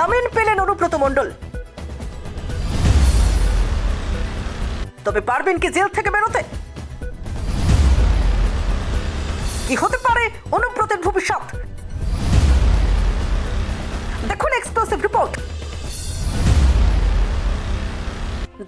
জামিন পেলেন অনুব্রত মণ্ডল। তবে পারবেন কি জেল থেকে বেরোতে? কি হতে পারে অনুব্রতের ভবিষ্যৎ? দেখুন এক্সক্লুসিভ রিপোর্ট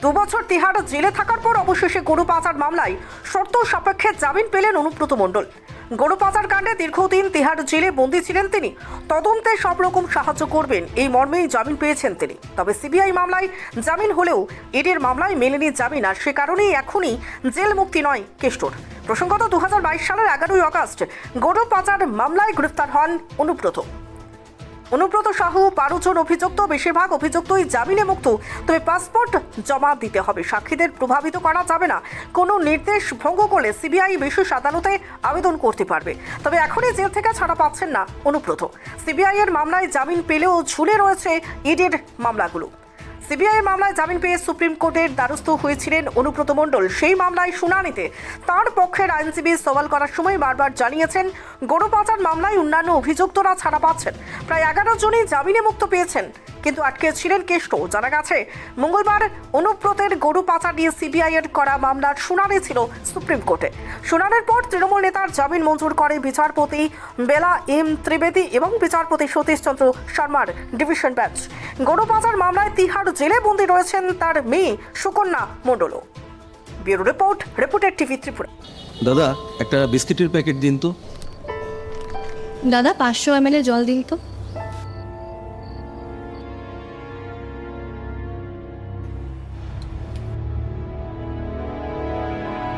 দু বছর তিহার জেলে থাকার পর অবশেষে গরু পাচার মামলায় শর্ত সাপেক্ষে জামিন পেলেন অনুব্রত মণ্ডল। গরু পাচার কাণ্ডে দীর্ঘদিন তিহার জেলে বন্দী ছিলেন তিনি। তদন্তে সব রকম সাহায্য করবেন এই মর্মেই জামিন পেয়েছেন তিনি। তবে সিবিআই মামলায় জামিন হলেও ইডির মামলায় মেলেনি জামিন আর সে কারণেই এখনই জেল মুক্তি নয় কেষ্টর। প্রসঙ্গত দু হাজার বাইশ সালের এগারোই আগস্ট গরু পাচার মামলায় গ্রেফতার হন অনুব্রত। অনুব্রত সাহু বারো জন অভিযুক্ত, বেশিরভাগ অভিযুক্তই জামিনে মুক্ত। তবে পাসপোর্ট জমা দিতে হবে। সাক্ষীদের প্রভাবিত করা যাবে না। কোনো নির্দেশ ভঙ্গ করলে সিবিআই বিশেষ আদালতে আবেদন করতে পারবে। তবে এখনই জেল থেকে ছাড়া পাচ্ছেন না অনুব্রত। সিবিআই এর মামলায় জামিন পেলেও ঝুলে রয়েছে ইডির মামলাগুলো। সিবিআই মামলায় জামিন পেয়ে সুপ্রিম কোর্টের দ্বারস্থ হয়েছিলেন অনুব্রত মণ্ডল। সেই মামলায় শুনানিতে তার পক্ষের আইনজীবী সওয়াল করার সময় বারবার জানিয়েছেন গরু পাচার মামলায় অন্যান্য অভিযুক্তরা ছাড়া পাচ্ছেন। প্রায় এগারো জনই জামিনে মুক্ত পেয়েছেন। কিন্তু আটকে ছিলেন কেষ্ট। জানা গেছে মঙ্গলবার অনুব্রতের গরু পাচার নিয়ে সিবিআই এর করা মামলার শুনানি ছিল সুপ্রিম কোর্টে। শুনানির পর তৃণমূল নেতার জামিন মঞ্জুর করে বিচারপতি বেলা এম ত্রিবেদী এবং বিচারপতি সতীশ চন্দ্র শর্মার ডিভিশন বেঞ্চ। গরু পাচার মামলায় তিহার জেলে বন্দী রয়েছেন তার মেয়ে Sukanya মণ্ডলও। Bureau report reporter TV Tripura. দাদা একটা বিস্কিটের প্যাকেট দিন তো। দাদা পাঁচশো এম জল দিন তো।